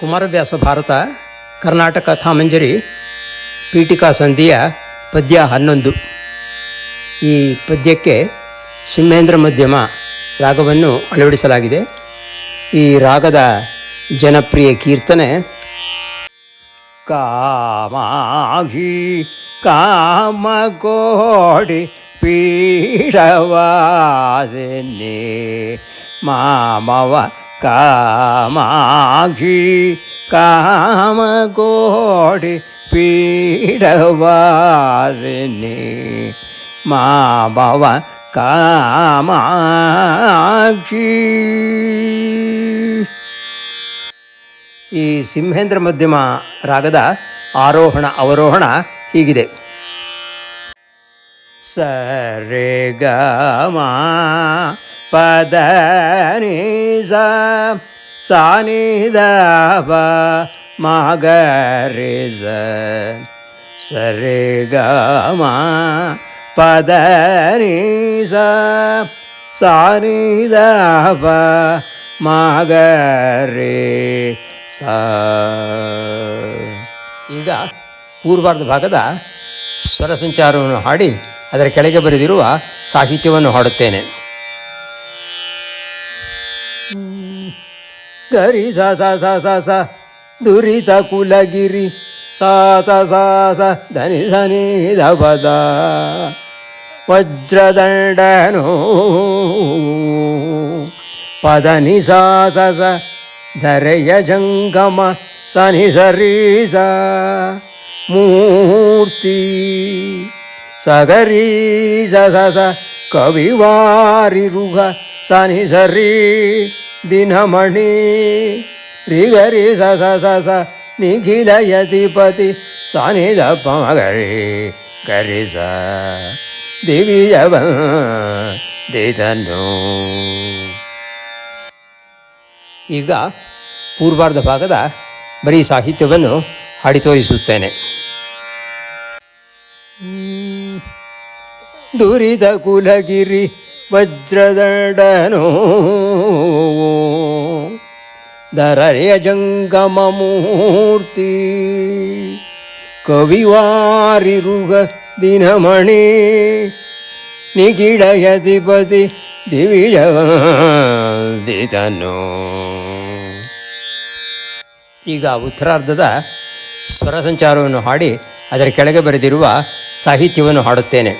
ಕುಮಾರವ್ಯಾಸ ಭಾರತ, ಕರ್ನಾಟಕ ಕಥಾಮಂಜರಿ ಪೀಠಿಕಾ ಸಂಧಿಯ ಪದ್ಯ ಹನ್ನೊಂದು. ಈ ಪದ್ಯಕ್ಕೆ ಸಿಂಹೇಂದ್ರ ಮಧ್ಯಮ ರಾಗವನ್ನು ಅಳವಡಿಸಲಾಗಿದೆ. ಈ ರಾಗದ ಜನಪ್ರಿಯ ಕೀರ್ತನೆ, ಕಾಮಾಘಿ ಕಾಮಕೋಡಿ ಪೀಠವಾಸಿನಿ ಮಾಮವ ಕಾಮಾಘಿ ಕಾಮಕೋಡಿ ಪೀಡವಾಸಿನಿ ಮಾಬವ ಕಾಮಾಕ್ಷಿ. ಈ ಸಿಂಹೇಂದ್ರ ಮಧ್ಯಮ ರಾಗದ ಆರೋಹಣ ಅವರೋಹಣ ಹೀಗಿದೆ. ಸ ಸಾನಿ ದ ಪ ಮ ಗ ರೆ ಸ ಸರೆ ಗ ಮ ಪದ ನಿ ಸ ಸಾನಿ ದ ಪದ ಮ ಗ ಮಾಗರಿ ಸ. ಈಗ ಪೂರ್ವಾರ್ಧ ಭಾಗದ ಸ್ವರ ಸಂಚಾರವನ್ನು ಹಾಡಿ ಅದರ ಕೆಳಗೆ ಬರೆದಿರುವ ಸಾಹಿತ್ಯವನ್ನು ಹಾಡುತ್ತೇನೆ. ಗರಿ ಸ ಸ ಸ ಸ ಸ ದುರಿತ ಕುಲಗಿರಿ ಸ ಸ ಸ ಸ ಧನಿ ಸನಿ ಧಪದ ವಜ್ರದಂಡನು ಪದನಿ ಸ ಸ ಸ ಧರೆಯ ಜಂಗಮ ಸನಿ ಸರಿ ಸ ಮೂರ್ತಿ ಸಗರಿ ಸ ಸ ಸ ಕವಿವಾರಿ ರುಘ ಸನಿ ಸರಿ ದಿನಮಣಿ ರಿಗರಿ ಸ ಸ ಸ ಸ ನಿಖಿಲ ಯತಿಪತಿ ಸನಿ ದಪ್ಪ ಮಗರಿ ಗರಿ ಸ ದೇತನು ಈಗ ಪೂರ್ವಾರ್ಧ ಭಾಗದ ಬರೀ ಸಾಹಿತ್ಯವನ್ನು ಹಾಡಿ ತೋರಿಸುತ್ತೇನೆ. ದುರಿದ ಕುಲಗಿರಿ ವಜ್ರದಂಡನು ದರರೆಯ ಜಂಗಮ ಮೂರ್ತಿ. ಕವಿವಾರಿರುಗ ದಿನಮಣಿ ನಿಗಿಡಯಧಿಪತಿ ದಿವಿಜವಂದಿತನು. ಈಗ ಉತ್ತರಾರ್ಧದ ಸ್ವರ ಸಂಚಾರವನ್ನು ಹಾಡಿ ಅದರ ಕೆಳಗೆ ಬರೆದಿರುವ ಸಾಹಿತ್ಯವನ್ನು ಹಾಡುತ್ತೇನೆ.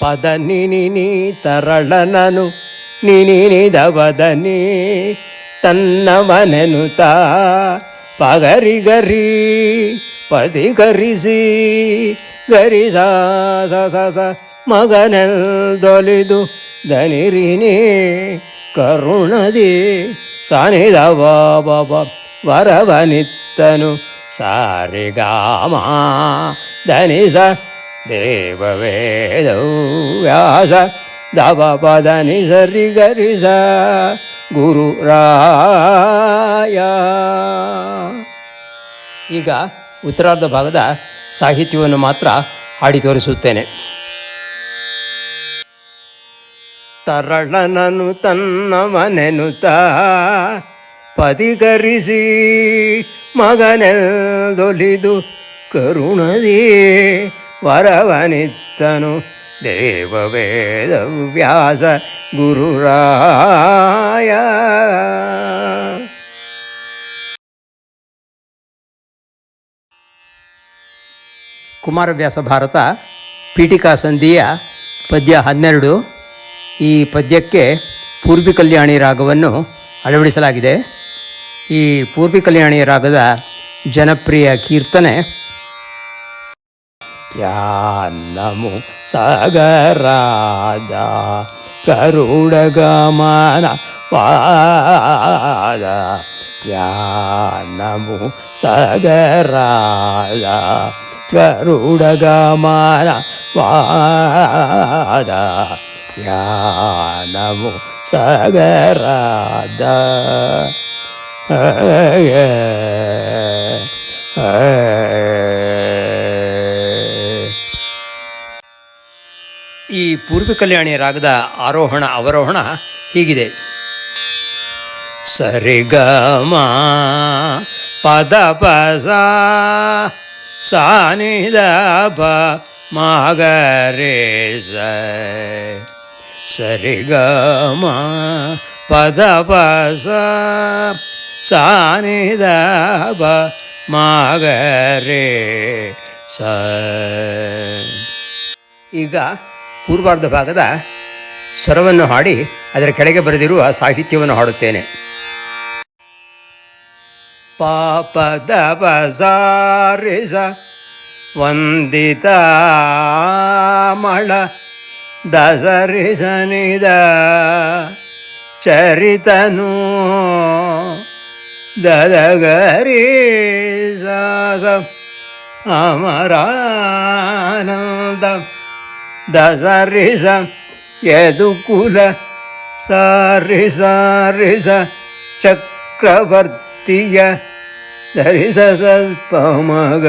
ಪದ ನಿನಿ ತರಳನನು ನಿನಿ ನಿದವದನಿ ತನ್ನ ಮನೆನುತ ಪಗರಿ ಗರಿ ಪದಿ ಗರಿಸಿ ಗರಿ ಸ ಸ ಸ ಸ ಮಗನೆಲ್ದೊಲಿದು ದನಿರಿನಿ ಕರುಣದಿ ಸಾನಿದ ಬಾಬ ವರವನಿತ್ತನು ಸಾರಿಗಾಮ ದನಿಸ ದೇವವೇದ ವ್ಯಾಸ ದವ ಪದ ಗರಿಸ ಗುರು ರಾಯ ಈಗ ಉತ್ತರಾರ್ಧ ಭಾಗದ ಸಾಹಿತ್ಯವನ್ನು ಮಾತ್ರ ಹಾಡಿ ತೋರಿಸುತ್ತೇನೆ. ತರಳನನು ತನ್ನ ಮನೆನುತ ಪದಿಗರಿಸಿ ಮಗನೆದೊಲಿದು ಕರುಣದಿ ವರವನಿತ್ತನು. ವ್ಯಾಸ ಗುರುರಾಯ ಕುಮಾರವ್ಯಾಸ ಭಾರತ ಪೀಠಿಕಾ ಸಂಧಿಯ ಪದ್ಯ ಹನ್ನೆರಡು ಈ ಪದ್ಯಕ್ಕೆ ಪೂರ್ವಿ ಕಲ್ಯಾಣಿ ರಾಗವನ್ನು ಅಳವಡಿಸಲಾಗಿದೆ. ಈ ಪೂರ್ವಿ ಕಲ್ಯಾಣಿ ರಾಗದ ಜನಪ್ರಿಯ ಕೀರ್ತನೆ ಯಾನ್ನಮು ಸಾಗರಾದ ಕರುಡಗಮನ ವಾದ ಯಾನಮು ಸಗರಾದ ಗರುಡಗಮನ ವಾದ ಯಾನಮು ಸಗರಾದ ಈ ಪೂರ್ವ ಕಲ್ಯಾಣಿ ರಾಗದ ಆರೋಹಣ, ಅವರೋಹಣ ಹೀಗಿದೆ. ಸರಿಗಮ ಪದ ಪಸ ಸಾನಿದ ಪ ಮಾಗರೆ ಸ ಸರಿಗಮ ಪದ ಪಸ ಸಾನಿದ ಪ ಮಾಗರೆ ಸ ಈಗ ಪೂರ್ವಾರ್ಧ ಭಾಗದ ಸ್ವರವನ್ನು ಹಾಡಿ ಅದರ ಕೆಳಗೆ ಬರೆದಿರುವ ಸಾಹಿತ್ಯವನ್ನು ಹಾಡುತ್ತೇನೆ. ಪಾಪದ ಬಸಾರಿಸ ವಂದಿತ ಮಳ ದಸರಿಸನಿದ ಚರಿತನು ದದಗರಿ ಅಮರಾನಂದ ದಸರಿಸ ಯದುಕುಲ ಸಾರಿ ಸಾರಿಸ ಚಕ್ರವರ್ತಿಯ ಧರಿಸ ಸ್ವಲ್ಪ ಮಗ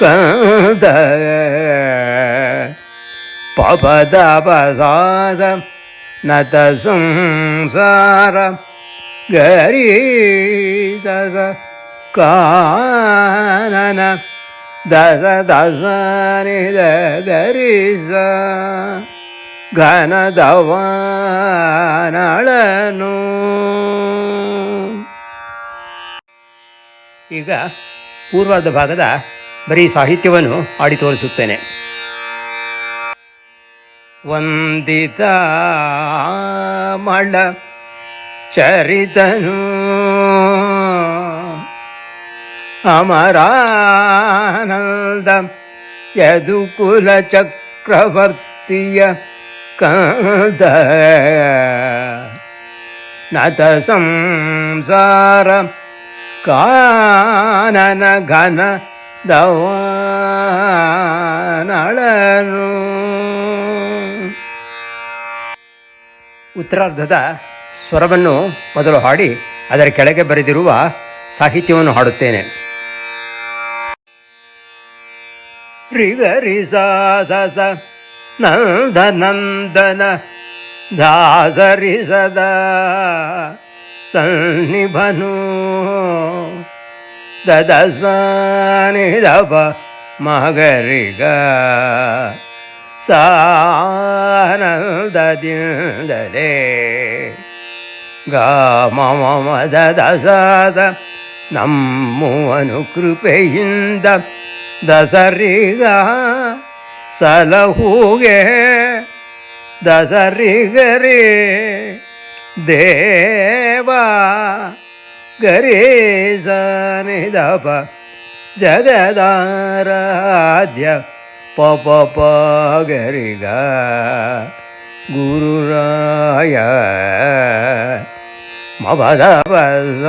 ಕಂದ ಪಪದ ಪಸಾಸ ನತ ದಸ ದಸ ನಿಧ ಧರಿಸ ಘನದವನಳನು. ಈಗ ಪೂರ್ವಾರ್ಧ ಭಾಗದ ಬರೀ ಸಾಹಿತ್ಯವನ್ನು ಆಡಿ ತೋರಿಸುತ್ತೇನೆ. ವಂದಿತ ಮಳ ಚರಿತನು. ಅಮರಾನಂದ ಯದುಕುಲ ಚಕ್ರವರ್ತಿಯ ಕಂದ. ನತ ಸಂಸಾರ ಕಾನನ ಘನ ದವಾನಳನು. ಉತ್ತರಾರ್ಧದ ಸ್ವರವನ್ನು ಮೊದಲು ಹಾಡಿ ಅದರ ಕೆಳಗೆ ಬರೆದಿರುವ ಸಾಹಿತ್ಯವನ್ನು ಹಾಡುತ್ತೇನೆ. ृगरिस नन्दनन्दन दासरि सदा। सन्निभनु ददशा निध मगरि गा मम दद्य ददे गम अनुकृपयिन्द ದಸರಿಗ ಸಲಹುಗೆ ದಸರಿಗರಿ ದೇವ ಗರೇಸನಿದಪ ಜಗದಾರಾಧ್ಯ ಪಪ ಗರಿಗ ಗುರುರಾಯ ಮಬದ ಬಸ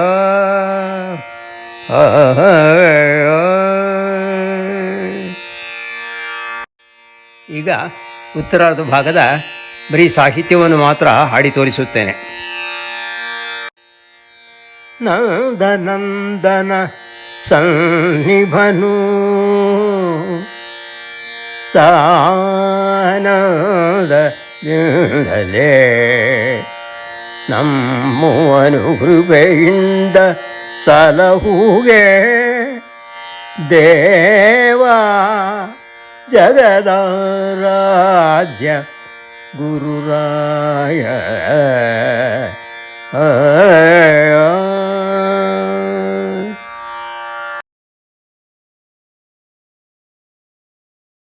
ಈಗ ಉತ್ತರಾರ್ಧ ಭಾಗದ ಬರೀ ಸಾಹಿತ್ಯವನ್ನು ಮಾತ್ರ ಹಾಡಿ ತೋರಿಸುತ್ತೇನೆ. ನಂದನಂದನ ಸನ್ನಿಭನು ಸಾನೇ ನಮ್ಮನು ಕೃಪೆಯಿಂದ ಸಲಹುಗೆ ದೇವ ಜಗದಾರಾಧ್ಯ ಗುರುರಾಯ